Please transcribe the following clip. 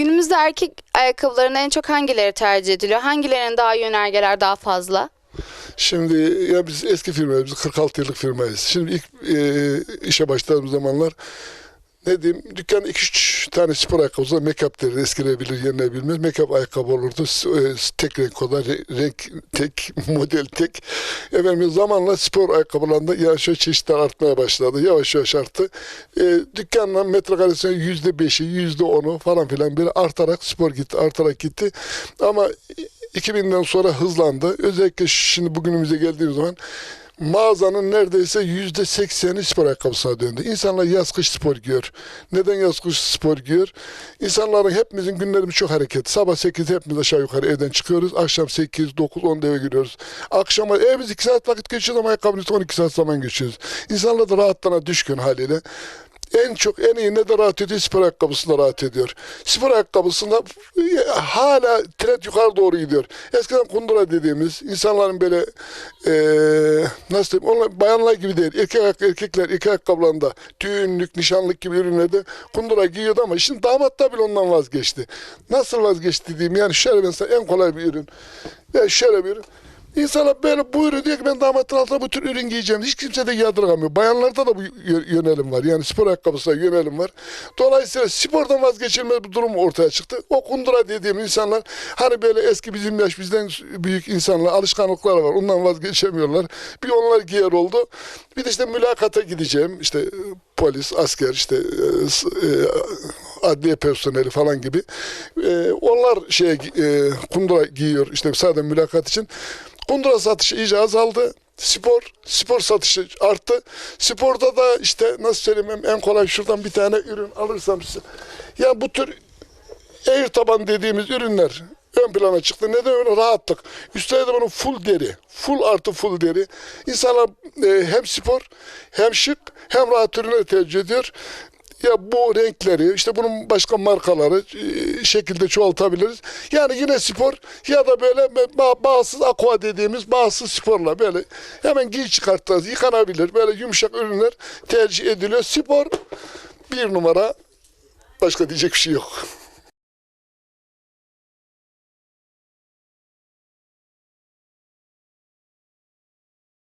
Günümüzde erkek ayakkabılarında en çok hangileri tercih ediliyor? Hangilerinin daha yönergeler daha fazla? Şimdi ya biz eski firmayız, biz 46 yıllık firmayız. Şimdi ilk e, işe başladığımız zamanlar ne diyeyim dükkan 2-3 tane spor ayakkabısı var. Make-up deriz eskilebilir yenilebilmez. Make-up ayakkabı olurdu. E, tek renk olan re- renk tek, model tek. Efendim zamanla spor ayakkabılarında yani şöyle çeşitler artmaya başladı. Yavaş yavaş arttı. E, dükkanla beşi, yüzde onu falan filan bir artarak spor gitti, artarak gitti. Ama 2000'den sonra hızlandı. Özellikle şimdi bugünümüze geldiğimiz zaman mağazanın neredeyse yüzde sekseni spor ayakkabısına döndü. İnsanlar yaz kış spor giyiyor. Neden yaz kış spor giyiyor? İnsanların hepimizin günlerimiz çok hareket. Sabah 8'de hepimiz aşağı yukarı evden çıkıyoruz. Akşam 8, 9, 10'da eve giriyoruz. Akşama evimiz 2 saat vakit geçiyoruz ama ayakkabımızda 12 saat zaman geçiyoruz. İnsanlar da rahatlığına düşkün haliyle. En çok en iyi ne de rahat ediyor spor ayakkabısında rahat ediyor. Spor ayakkabısında e, hala trend yukarı doğru gidiyor. Eskiden kundura dediğimiz insanların böyle e, nasıl diyeyim onlar bayanlar gibi değil. Erkek erkekler erkek ayakkabılarında düğünlük, nişanlık gibi ürünlerde kundura giyiyordu ama şimdi damatlar bile ondan vazgeçti. Nasıl vazgeçti diyeyim yani şöyle mesela en kolay bir ürün. Ya şöyle bir ürün. İnsanlar böyle buyuruyor diyor ki ben damatın altına bu tür ürün giyeceğim. Hiç kimse de yadırgamıyor. Bayanlarda da bu yö- yönelim var. Yani spor ayakkabısına yönelim var. Dolayısıyla spordan vazgeçilmez bir durum ortaya çıktı. O kundura dediğim insanlar hani böyle eski bizim yaş bizden büyük insanlar alışkanlıkları var. Ondan vazgeçemiyorlar. Bir onlar giyer oldu. Bir de işte mülakata gideceğim. İşte e, polis, asker, işte e, e, adliye personeli falan gibi. E, onlar şeye e, kundura giyiyor işte sadece mülakat için. Kundura satışı iyice azaldı. Spor, spor satışı arttı. Sporda da işte nasıl söyleyeyim en kolay şuradan bir tane ürün alırsam size. Ya bu tür air taban dediğimiz ürünler ön plana çıktı. Neden öyle? Rahatlık. Üstelik de bunun full deri. Full artı full deri. İnsanlar e, hem spor hem şık hem rahat ürünleri tercih ediyor. Ya bu renkleri işte bunun başka markaları e, şekilde çoğaltabiliriz. Yani yine spor ya da böyle ba- bağımsız aqua dediğimiz bağımsız sporla böyle hemen giy çıkartırız. Yıkanabilir. Böyle yumuşak ürünler tercih ediliyor. Spor bir numara başka diyecek bir şey yok.